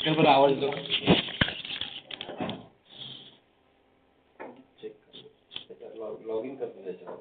Check कर बरं आवाज येतो लॉग इन करतो त्याच्यावर.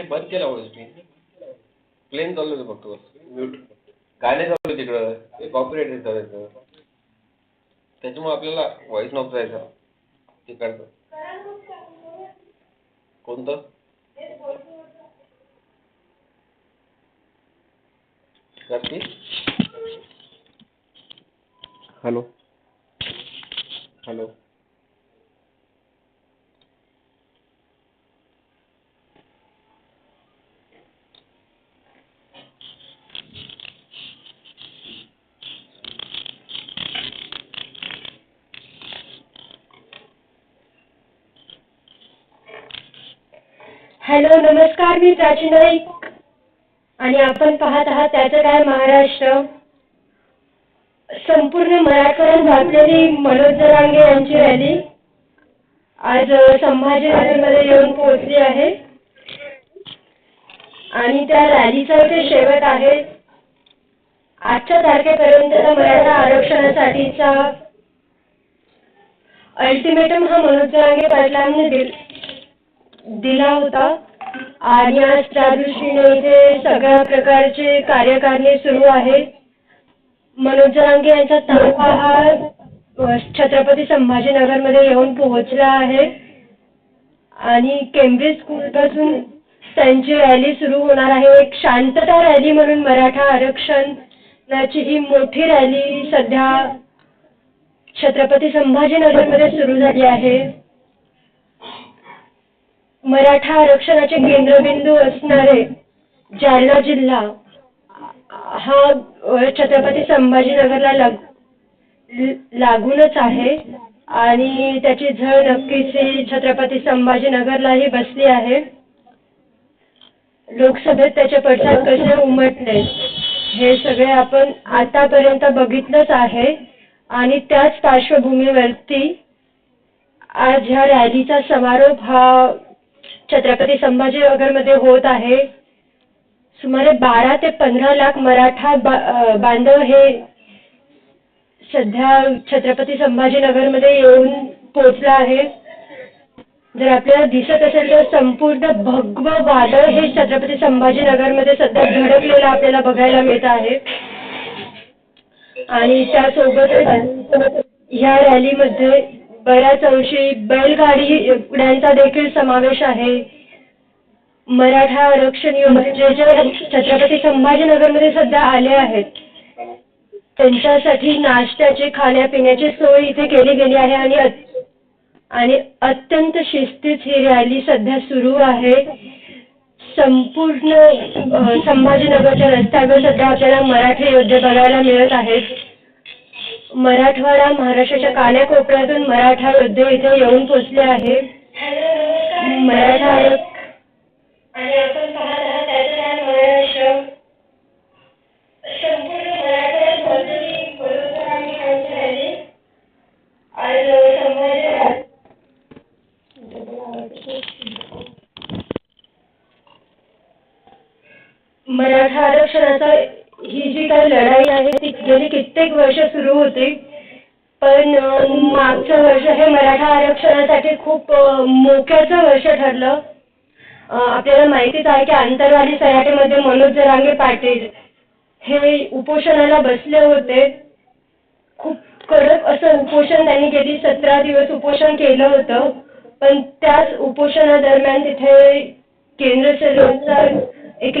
नाही बंद केला व्हॉइस मी. प्लेन चालू होतं फक्त म्यूट गाणे चालू होते तिकडं. ते कॉपीराइट येतं त्याच्यामुळे आपल्याला व्हॉइस नव्हतं जायचा. तिकडचं कोणतं? करते. हॅलो हॅलो नमस्कार मी प्राची नाईक. आणि आपण पाहत आहात त्याचं काय महाराष्ट्र. संपूर्ण मराठवाड्यात व्यापलेली मनोज जरांगे यांची रॅली. आज संभाजीनगरमध्ये येऊन पोहोचली आहे. आणि त्या रॅलीचा इथे शेवट आहे आजच्या तारखेपर्यंतचा मराठा आरक्षणासाठीचा अल्टिमेटम हा मनोज जरांगे पाटलांनी दिला दिला होता. आणि आज त्या दृष्टीने इथे सगळ्या प्रकारचे कार्यकारणी सुरू आहे. मनोज जरांगे यांचा ताफा हा छत्रपती संभाजीनगरमध्ये येऊन पोहोचला आहे. आणि केम्ब्रिज स्कूलपासून त्यांची रॅली सुरू होणार आहे. एक शांतता रॅली म्हणून मराठा आरक्षणाची ही मोठी रॅली सध्या छत्रपती संभाजीनगरमध्ये सुरू झाली आहे. मराठा आरक्षणाचे केंद्रबिंदू असणारे जालना जिल्हा हा छत्रपती संभाजीनगरला लाग लागूनच आहे. आणि त्याची झळ नक्कीच ही छत्रपती संभाजीनगरलाही बसली आहे. लोकसभेत त्याचे पडसाद कसे उमटले हे सगळे आपण आतापर्यंत बघितलंच आहे. आणि त्याच पार्श्वभूमीवरती आज ह्या रॅलीचा समारोप हा छत्रपती संभाजीनगरमध्ये होत आहे. सुमारे बारा ते पंधरा लाख मराठा बा बांधव हे सध्या छत्रपती संभाजीनगरमध्ये येऊन पोहोचला आहे. जर आपल्याला दिसत असेल तर संपूर्ण भगव वादळ हे छत्रपती संभाजीनगरमध्ये सध्या धडकलेलं आपल्याला बघायला मिळत आहे. आणि त्यासोबतच ह्या रॅलीमध्ये बऱ्याच अंशी बैलगाडी उड्यांचा देखील समावेश आहे. मराठा आरक्षण म्हणजे जे छत्रपती संभाजीनगरमध्ये सध्या आले आहेत. त्यांच्यासाठी नाश्त्याची खाण्यापिण्याची सोय इथे केली गेली आहे आणि आणि अत्यंत शिस्तीत ही रॅली सध्या सुरू आहे. संपूर्ण संभाजीनगरच्या रस्त्यावर सध्या आपल्याला मराठी योद्धे बघायला मिळत आहेत. मराठवाडा महाराष्ट्राच्या कानाकोपऱ्यातून मराठा योद्धे इथे येऊन पोचले आहे मराठा गेली कित्येक वर्ष सुरू होती. पण मागचं वर्ष हे मराठा आरक्षणासाठी खूप मोक्याचं वर्ष ठरलं. आपल्याला माहितीच आहे की आंतरवादी सराटीमध्ये मनोज जरांगे पाटील हे उपोषणाला बसले होते. खूप कडक असं उपोषण त्यांनी गेली सतरा दिवस उपोषण केलं होतं. पण त्याच उपोषणादरम्यान तिथे केंद्र सरकारचा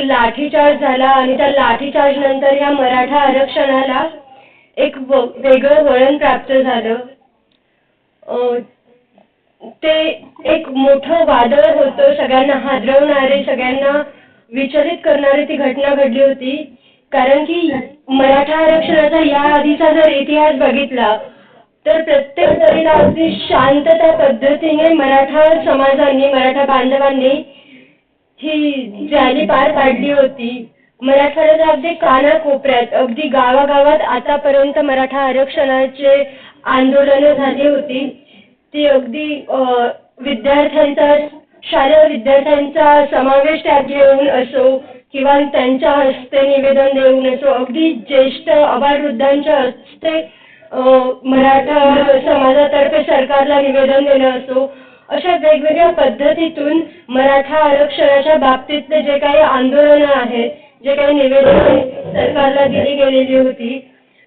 लाठीचार्ज झाला आणि त्या लाठीचार्ज नंतर या मराठा आरक्षणाला एक वेगळं वळण प्राप्त झालं. ते एक मोठं वादळ होतं. सगळ्यांना हादरवणारे सगळ्यांना विचलित करणारी ती घटना घडली होती. कारण की मराठा आरक्षणाचा या आधीचा जर इतिहास बघितला तर प्रत्येक तरीला अगदी शांतता पद्धतीने मराठा समाजाने मराठा बांधवांनी ही रॅली पार पाडली होती. मराठवाड्याच्या अगदी कानाकोपऱ्यात अगदी गावागावात आतापर्यंत मराठा आरक्षणाचे आंदोलनं झाली होती. ती अगदी विद्यार्थ्यांचा शालेय विद्यार्थ्यांचा समावेश त्यात घेऊन असो किंवा त्यांच्या हस्ते निवेदन देऊन असो अगदी ज्येष्ठ अभाववृद्धांच्या हस्ते अ, मराठा समाजातर्फे सरकारला निवेदन देणं असो अशा वेगवेगळ्या पद्धतीतून मराठा आरक्षणाच्या बाबतीतले जे काही आंदोलन आहेत जे काही निवेदन सरकारला दिली गेलेली होती.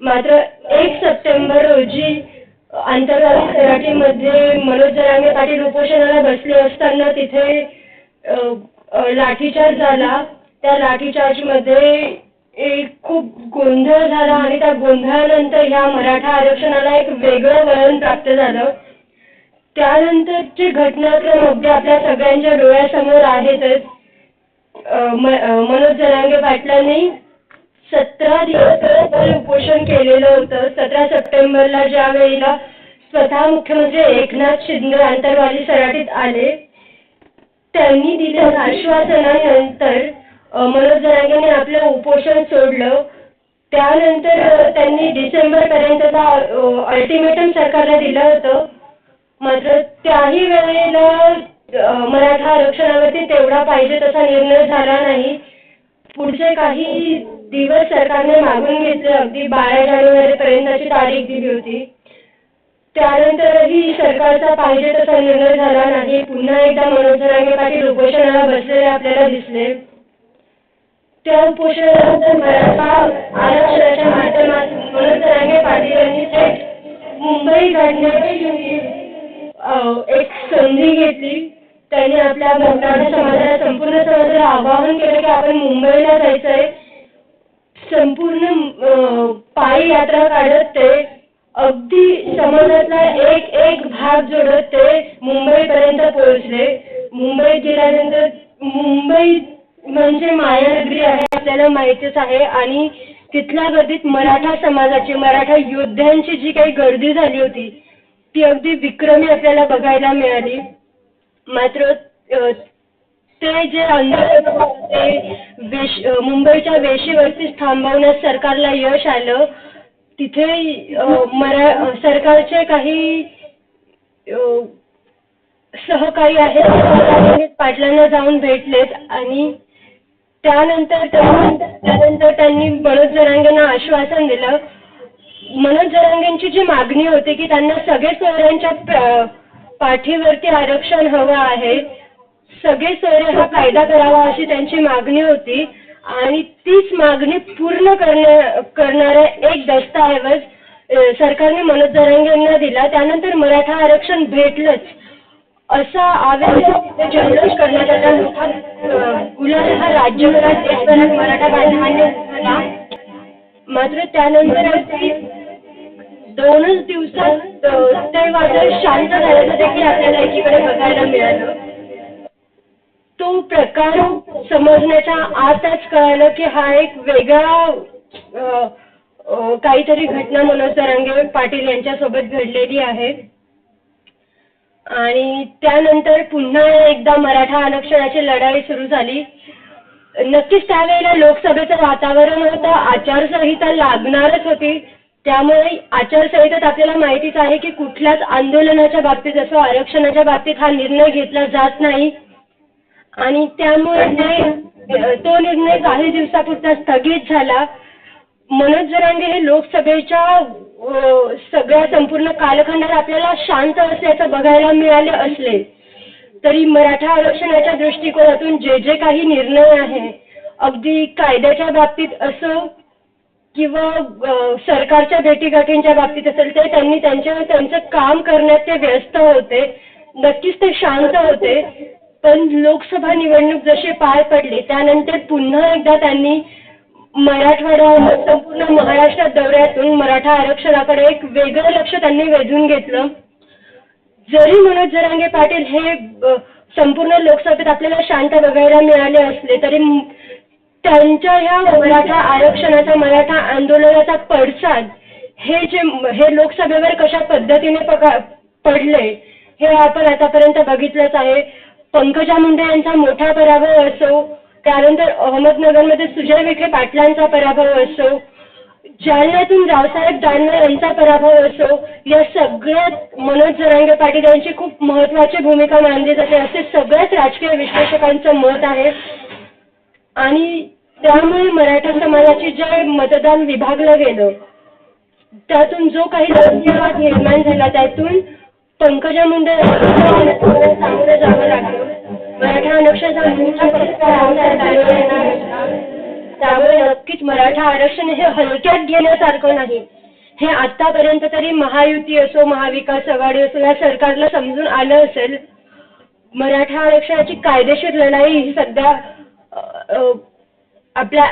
मात्र एक सप्टेंबर रोजी आंतरराष्ट्रीय तलाठीमध्ये मनोज जरांगे पाटील उपोषणाला बसले असताना तिथे लाठीचार्ज झाला. त्या लाठीचार्जमध्ये एक खूप गोंधळ झाला आणि त्या गोंधळानंतर ह्या मराठा आरक्षणाला एक वेगळं वळण प्राप्त झालं. त्यानंतरचे घटनाक्रम अगदी आपल्या सगळ्यांच्या डोळ्यासमोर आहेतच. अ, मनोज जरांगे पाटलांनी सतरा दिवस उपोषण केलेलं होतं. सतरा सप्टेंबरला ज्या वेळेला स्वतः मुख्यमंत्री एकनाथ शिंदे आंतरवाली सराटीत आले त्यांनी दिलेल्या आश्वासनानंतर मनोज जरांगेने आपलं उपोषण सोडलं. त्यानंतर त्यांनी डिसेंबर पर्यंतचा अल्टिमेटम सरकारला दिलं होतं. मात्र त्याही वेळेला मराठा आरक्षणावरती तेवढा पाहिजे तसा निर्णय झाला नाही. पुढचे काही दिवस सरकारने मागून घेतले अगदी बारा जानेवारी पर्यंतची तारीख दिली होती. त्यानंतरही सरकारचा पाहिजे तसा निर्णय झाला नाही. पुन्हा एकदा मनोज जरांगे पाटील उपोषणाला बसलेले आपल्याला दिसले. त्या उपोषणानंतर मराठा आरक्षणाच्या माध्यमातून मनोज जरांगे पाटील यांनी थेट मुंबई घडण्याची एक संधी घेतली. त्यांनी आपल्या मराठा समाजाला संपूर्ण समाजाला आवाहन केलं की आपण मुंबईला जायचंय. संपूर्ण पायी यात्रा काढत ते अगदी समाजातला एक एक भाग जोडत ते मुंबईपर्यंत पोहोचले. मुंबईत गेल्यानंतर मुंबई म्हणजे मायानगरी आहे आपल्याला माहितीच आहे. आणि तिथल्या गर्दीत मराठा समाजाची मराठा योद्ध्यांची जी काही गर्दी झाली होती ती अगदी विक्रमी आपल्याला बघायला मिळाली. मात्र ते जे आंदोलन ते वेश मुंबईच्या वेशीवरती थांबवण्यास सरकारला यश आलं. तिथे मरा सरकारचे काही अ, सहकारी आहेत पाटलांना जाऊन भेटलेत आणि त्यानंतर त्यानंतर त्यांनी मनोज जरांगेंना आश्वासन दिलं. मनोज जरांगेंची जी मागणी होती की त्यांना सगळे सोयऱ्यांच्या पाठीवरती आरक्षण हवं आहे सगळे सोयरे हा कायदा करावा अशी त्यांची मागणी होती आणि तीच मागणी पूर्ण करण्या करणारा एक दस्तऐवज सरकारने मनोज जरांगेंना दिला. त्यानंतर मराठा आरक्षण भेटलंच. असा आवेश तिथे जल्लोष करण्यात आला मोठा गुलाल हा राज्यभरात देशभरात मराठा बांधवांनी मात्र त्यानंतर दोनच दिवसात अ, ते वादळ शांत झाल्याचं देखील आपल्याला एकीकडे बघायला मिळालं. तो प्रकार समजण्याच्या आतच कळालं की हा एक वेगळा अ, अ, काहीतरी घटना मनोज तरंगे पाटील यांच्यासोबत घडलेली आहे. आणि त्यानंतर पुन्हा एकदा मराठा आरक्षणाची लढाई सुरू झाली. नक्कीच त्यावेळेला लोकसभेचं वातावरण होतं आचारसंहिता लागणारच होती. त्यामुळे आचारसंहितेत आपल्याला माहितीच आहे की कुठल्याच आंदोलनाच्या बाबतीत असो आरक्षणाच्या बाबतीत हा निर्णय घेतला जात नाही. आणि त्यामुळे ते तो निर्णय काही दिवसापुरता स्थगित झाला. मनोज जरांगे हे लोकसभेच्या अ, सगळ्या संपूर्ण कालखंडात आपल्याला शांत असल्याचं बघायला मिळाले असले तरी मराठा आरक्षणाच्या दृष्टिकोनातून जे जे काही निर्णय आहे अगदी कायद्याच्या बाबतीत असो किंवा सरकारच्या भेटीगाठींच्या बाबतीत असेल ते त्यांनी त्यांच्या त्यांचं काम करण्यात ते व्यस्त होते. नक्कीच ते शांत होते. पण लोकसभा निवडणूक जशी पार पडली त्यानंतर पुन्हा एकदा त्यांनी मराठवाडा संपूर्ण महाराष्ट्रात दौऱ्यातून मराठा आरक्षणाकडे एक वेगळं लक्ष त्यांनी वेधून घेतलं. जरी मनोज जरांगे पाटील हे संपूर्ण लोकसभेत आपल्याला शांत बघायला मिळाले असले तरी त्यांच्या ह्या मराठा आरक्षणाचा मराठा आंदोलनाचा पडसाद हे जे हे लोकसभेवर कशा पद्धतीने पका पडले हे आपण आतापर्यंत बघितलंच आहे. पंकजा मुंडे यांचा मोठा पराभव असो त्यानंतर अहमदनगरमध्ये सुजय विखे पाटलांचा पराभव असो जालन्यातून रावसाहेब दानवे यांचा पराभव असो या सगळ्यात मनोज जरांगे पाटील यांची खूप महत्वाची भूमिका मानली जाते. असे सगळ्याच राजकीय विश्लेषकांचं मत आहे. आणि त्यामुळे मराठा समाजाचे जे मतदान विभागलं गेलं त्यातून जो काही धन्यवाद निर्माण झाला त्यातून पंकजा मुंडे यांना सामोरं जावं लागलं. मराठा आरक्षणाचा त्यामुळे नक्कीच मराठा आरक्षण हे हलक्यात घेण्यासारखं नाही. हे आतापर्यंत तरी महायुती असो महाविकास आघाडी असो या सरकारला समजून आलं असेल मराठा आरक्षणाची कायदेशीर लढाई ही सध्या आपल्या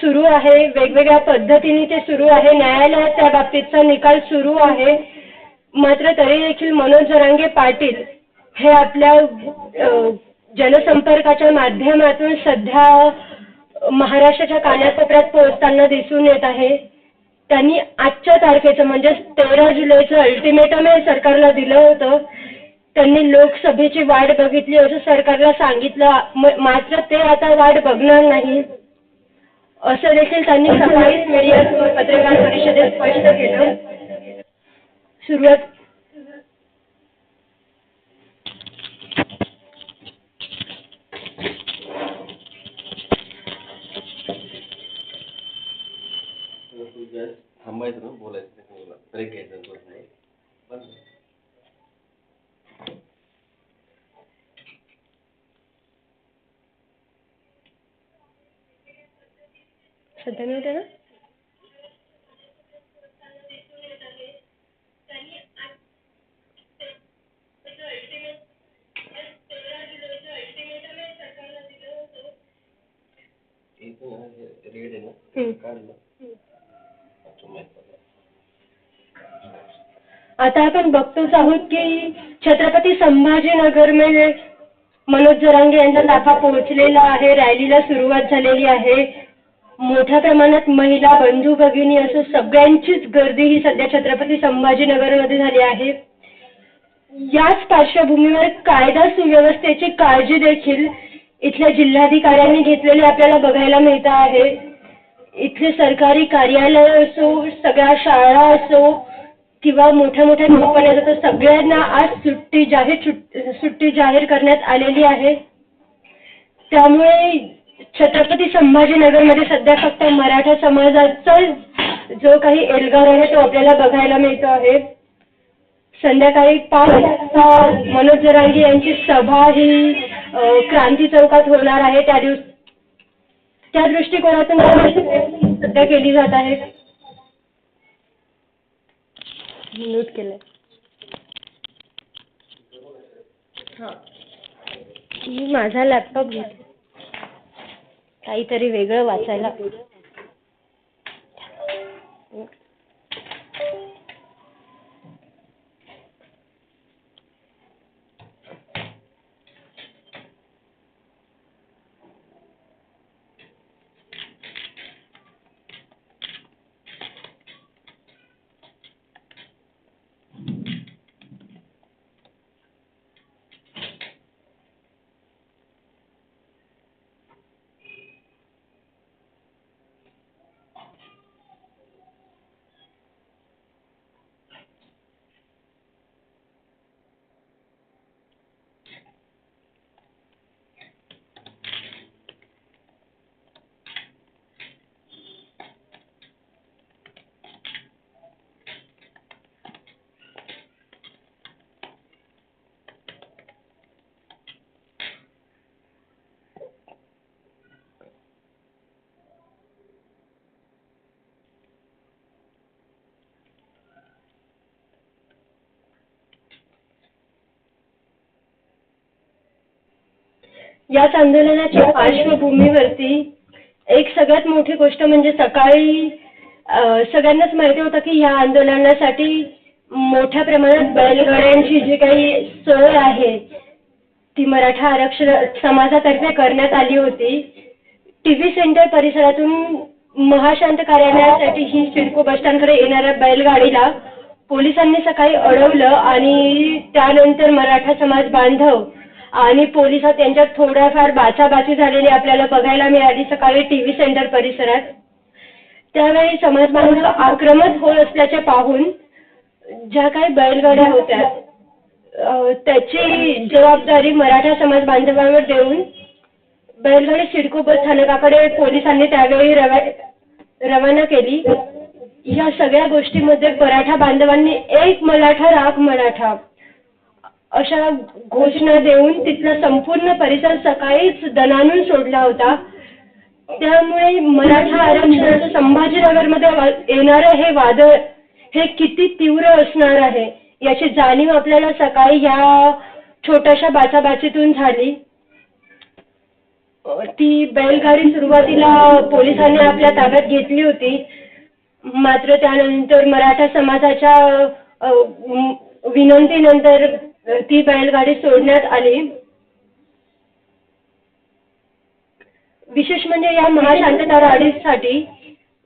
सुरू आहे वेगवेगळ्या पद्धतीने ते सुरू आहे. न्यायालयात त्या बाबतीतचा निकाल सुरू आहे. मात्र तरी देखील मनोज जरांगे पाटील हे आपल्या जनसंपर्काच्या माध्यमातून सध्या महाराष्ट्राच्या कानाकोपऱ्यात पोहोचताना दिसून येत आहे. त्यांनी आजच्या तारखेचं म्हणजे तेरा जुलैचं अल्टिमेटम हे सरकारला दिलं होतं. त्यांनी लोकसभेची वाट बघितली असं सरकारला सांगितलं. मात्र ते आता वाट बघणार नाही. असं देखील त्यांनी सकाळीच मीडिया पत्रकार परिषदेत स्पष्ट केलं. सुरुवात थांबायचं ना बोलायचं ब्रेक घ्यायचं दोन मिनिट. बस. सध्या मिळते ना इथं ना हे रेड आहे ना हम्म. काढ ना अच्छा, माहीत पडलं. आता आपण बघतोच आहोत की छत्रपती संभाजीनगर में मनोज जरांगे यांचा ताफा पोहोचलेला आहे रॅलीला सुरुवात झालेली आहे. मोठ्या प्रमाणात महिला बंधू भगिनी असं सगळ्यांचीच गर्दी ही सध्या छत्रपती संभाजीनगरमध्ये झाली आहे. याच पार्श्वभूमीवर कायदा सुव्यवस्थेची काळजी देखील इथल्या जिल्हाधिकाऱ्यांनी घेतलेली आपल्याला बघायला मिळत आहे. इथले सरकारी कार्यालय असो सगळ्या शाळा असो किंवा मोठ्या मोठ्या कंपन्या असो तर सगळ्यांना आज सुट्टी जाहीर सुट्टी जाहीर करण्यात आलेली आहे. त्यामुळे छत्रपती संभाजीनगरमध्ये सध्या फक्त मराठा समाजाचा जो काही एल्गार आहे तो आपल्याला बघायला मिळतो आहे. संध्याकाळी पाच वाजता मनोज जरांगी यांची सभा ही क्रांती चौकात होणार आहे. त्या दिवस त्या दृष्टिकोनातून सध्या केली जात आहे. म्यूट केलंय. मी माझा लॅपटॉप घेते. काहीतरी वेगळं वाचायला. याच आंदोलनाच्या पार्श्वभूमीवरती एक सगळ्यात मोठी गोष्ट म्हणजे सकाळी सगळ्यांनाच माहिती होतं की या आंदोलनासाठी मोठ्या प्रमाणात बैलगाड्यांची जी काही सोय आहे ती मराठा आरक्षण समाजातर्फे करण्यात आली होती. टी व्ही सेंटर परिसरातून महाशांत कार्यालयासाठी ही सिडको बसस्टँडकडे येणाऱ्या बैलगाडीला पोलिसांनी सकाळी अडवलं आणि त्यानंतर मराठा समाज बांधव आणि पोलिसात यांच्यात थोड्याफार बाचाबाची झालेली आपल्याला बघायला मिळाली सकाळी टी व्ही सेंटर परिसरात. त्यावेळी समाज बांधव आक्रमक होत असल्याचे पाहून ज्या काही बैलगाड्या होत्या त्याची जबाबदारी मराठा समाज बांधवांवर देऊन बैलगाडी सिडको बस स्थानकाकडे पोलिसांनी त्यावेळी रवा रवाना केली. या सगळ्या गोष्टीमध्ये मराठा बांधवांनी एक मराठा राख मराठा. अशा घोषणा देऊन तिथला संपूर्ण परिसर सकाळीच दणानून सोडला होता. त्यामुळे मराठा आरक्षणाचं संभाजीनगरमध्ये मध्ये येणारं हे वादळ हे किती तीव्र असणार आहे याची जाणीव आपल्याला सकाळी या छोट्याशा बाचाबाचीतून झाली. ती बैलगाडी सुरुवातीला पोलिसांनी आपल्या ताब्यात घेतली होती. मात्र त्यानंतर मराठा समाजाच्या विनंतीनंतर ती बैलगाडी सोडण्यात आली. विशेष म्हणजे या महाशांतता रॅलीसाठी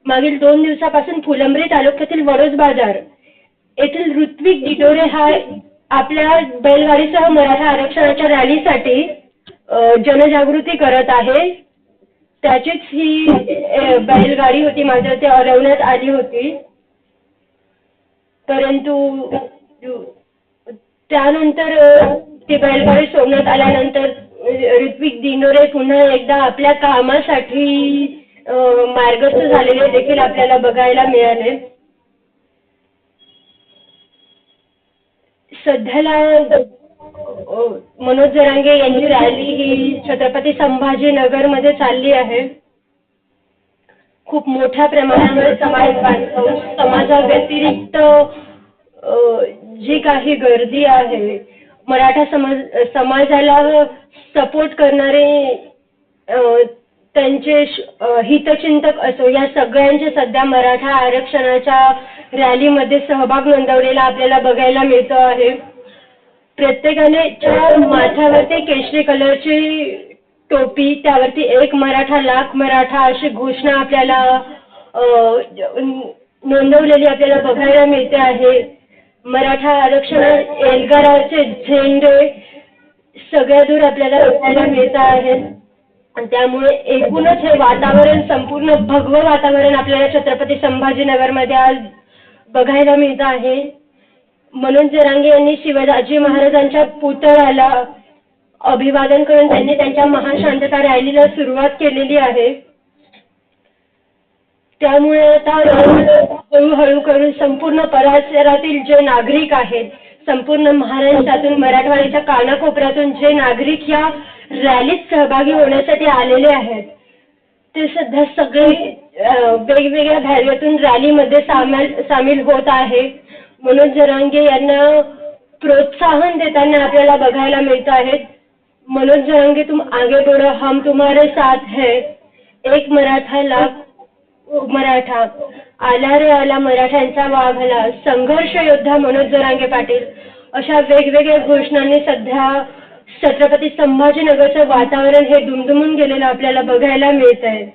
मागील दोन दिवसापासून फुलंब्री तालुक्यातील वडोज बाजार येथील ऋत्विक डिडोरे हा आपल्या बैलगाडीसह मराठा आरक्षणाच्या रॅलीसाठी जनजागृती करत आहे. त्याचीच ही बैलगाडी होती मात्र ते अडवण्यात आली होती. परंतु त्यानंतर ते बैलगाडी सोडण्यात आल्यानंतर ऋत्विक दिनोरे पुन्हा एकदा आपल्या कामासाठी मार्गस्थ झालेले देखील आपल्याला बघायला मिळाले. सध्याला मनोज जरांगे यांची रॅली ही छत्रपती संभाजीनगरमध्ये चालली आहे. खूप मोठ्या प्रमाणावर समाज बांधव समाजाव्यतिरिक्त जी काही गर्दी आहे मराठा समाज समाजाला सपोर्ट करणारे त्यांचे हितचिंतक असो या सगळ्यांचे सध्या मराठा आरक्षणाच्या रॅलीमध्ये सहभाग नोंदवलेला आपल्याला बघायला मिळतो आहे. प्रत्येकाने माथ्यावरती केशरी कलरची टोपी त्यावरती एक मराठा लाख मराठा अशी घोषणा आपल्याला नोंदवलेली आपल्याला बघायला मिळते आहे. मराठा आरक्षण एल्गाराचे झेंडे सगळ्या दूर आपल्याला बघायला मिळत आहेत. त्यामुळे एकूणच हे वातावरण संपूर्ण भगवं वातावरण आपल्याला छत्रपती संभाजीनगरमध्ये आज बघायला मिळत आहे. मनोज जरांगे यांनी शिवाजी महाराजांच्या पुतळ्याला अभिवादन करून त्यांनी त्यांच्या महाशांतता रॅलीला सुरुवात केलेली आहे. त्यामुळे आता हळूहळू करून संपूर्ण परिसरातील जे नागरिक आहेत संपूर्ण महाराष्ट्रातून मराठवाड्याच्या कानाकोपऱ्यातून जे नागरिक या रॅलीत सहभागी होण्यासाठी आलेले आहेत ते सध्या सगळे वेगवेगळ्या भैरव्यातून रॅलीमध्ये सामील सामील होत आहे मनोज जरांगे यांना प्रोत्साहन देताना आपल्याला बघायला मिळत आहेत. मनोज जरांगे तुम आगे बढ़ो हम तुम्हारे साथ है. एक मराठा लाख मराठा. आला रे आला मराठ्यांचा वाघाला संघर्ष योद्धा मनोज जरांगे पाटील अशा वेगवेगळ्या घोषणांनी सध्या छत्रपती संभाजीनगरचं वातावरण हे दुमदुमून गेलेलं आपल्याला बघायला मिळत आहे इथं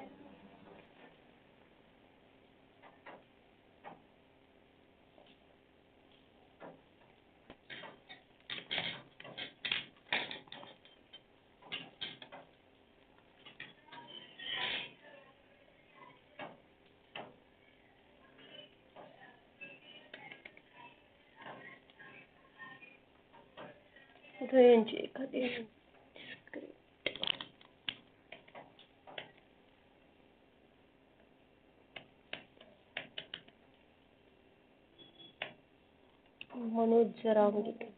यांची एखादी. मनोज जरांगे